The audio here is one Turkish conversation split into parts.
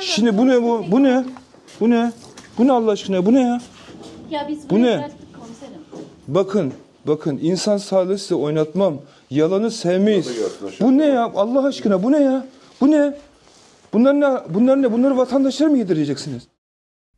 Şimdi bu ne bu? Bu ne? Bu ne? Bu ne Allah aşkına? Bu ne ya? Ya biz Bu ne? bıraktık komiserim. Bakın, bakın insan sağlığı size oynatmam. Yalanı sevmeyiz. Bu ne ya? Allah aşkına bu ne ya? Bu ne? Bunlar ne? Bunlar ne? Bunları vatandaşlara mı yedireceksiniz?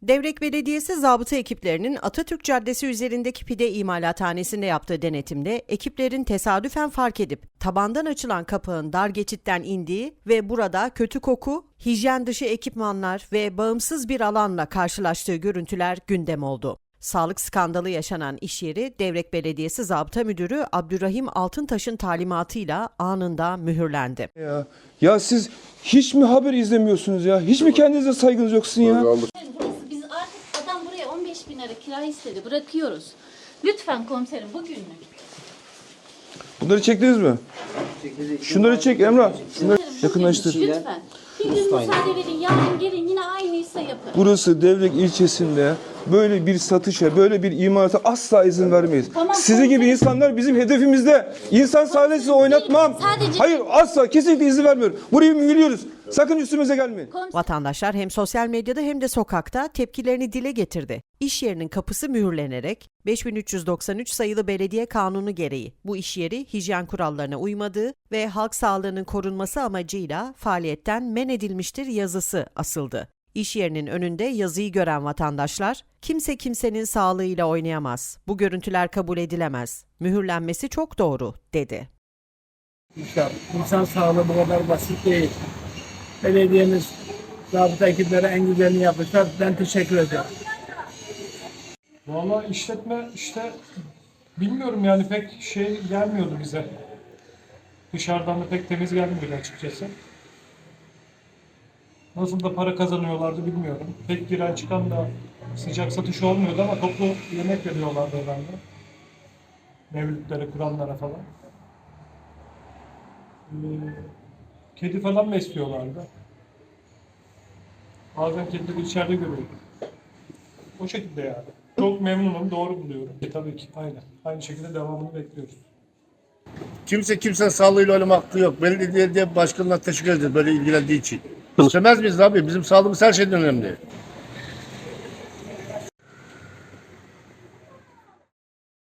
Devrek Belediyesi zabıta ekiplerinin Atatürk Caddesi üzerindeki pide imalathanesinde yaptığı denetimde ekiplerin tesadüfen fark edip tabandan açılan kapağın dar geçitten indiği ve burada kötü koku, hijyen dışı ekipmanlar ve bağımsız bir alanla karşılaştığı görüntüler gündem oldu. Sağlık skandalı yaşanan iş yeri Devrek Belediyesi Zabıta Müdürü Abdurrahim Altıntaş'ın talimatıyla anında mühürlendi. Ya, ya siz hiç mi haber izlemiyorsunuz ya? Hiç mi kendinize saygınız yoksun ya? 5 bin lira kira istedi. Bırakıyoruz. Lütfen komiserim bugünlük. Bunları çektiniz mi? Şunları çek Emrah. Şunları yakınlaştır. Lütfen. Bir gün müsaade verin. Yarın gelin yine aynıysa yapın. Burası Devlek ilçesinde böyle bir satışa, böyle bir imalata asla izin vermeyiz. Tamam, Sizi gibi insanlar bizim hedefimizde. İnsan sağlığını oynatmam. Sadece- Hayır asla kesinlikle izin vermiyorum. Burayı mühürlüyoruz. Sakın üstümüze gelmeyin. Vatandaşlar hem sosyal medyada hem de sokakta tepkilerini dile getirdi. İş yerinin kapısı mühürlenerek 5393 sayılı belediye kanunu gereği bu iş yeri hijyen kurallarına uymadığı ve halk sağlığının korunması amacıyla faaliyetten men edilmiştir yazısı asıldı. İş yerinin önünde yazıyı gören vatandaşlar, kimse kimsenin sağlığıyla oynayamaz, bu görüntüler kabul edilemez, mühürlenmesi çok doğru, dedi. İşte insan sağlığı bu kadar basit değil. Belediyemiz zabıta ekiplere en güzelini yapmışlar. Ben teşekkür ederim. Valla işletme işte bilmiyorum yani pek şey gelmiyordu bize. Dışarıdan da pek temiz gelmiyordu açıkçası. Nasıl da para kazanıyorlardı bilmiyorum. Pek giren çıkan da sıcak satış olmuyordu ama toplu yemek veriyorlardı herhalde. Mevlütlere, Kur'anlara falan. Ee, kedi falan besliyorlardı. Bazen kedileri içeride görüyordum. O şekilde yani. Çok memnunum, doğru buluyorum. E, tabii ki, aynen. Aynı şekilde devamını bekliyoruz. Kimse kimsenin sağlığıyla oynamak hakkı yok. Belediye başkanına teşekkür ederiz böyle ilgilendiği için. İstemez miyiz abi? Bizim sağlığımız her şeyden önemli.